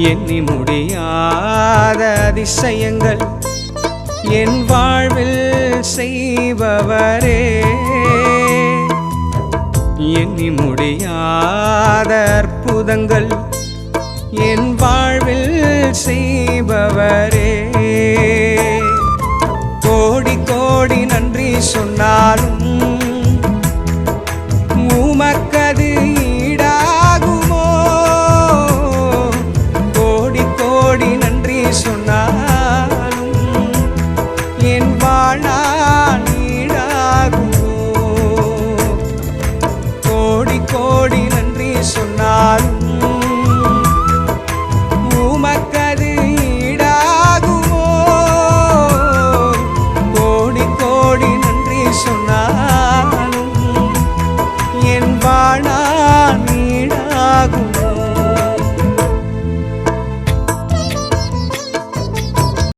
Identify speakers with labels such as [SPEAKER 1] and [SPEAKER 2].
[SPEAKER 1] எண்ணி முடியாத அதிசயங்கள் என் வாழ்வில் செய்பவரே. எண்ணி முடியாத அற்புதங்கள் என் வாழ்வில் செய்பவரே. கோடி கோடி நன்றி சொன்னாலும் சொன்னாலும் என் வாழ்நாள் நீடாகுமோ கோடி கோடி நன்றி சொன்னாலும் உமக்கது ஈடாகுமோ? கோடி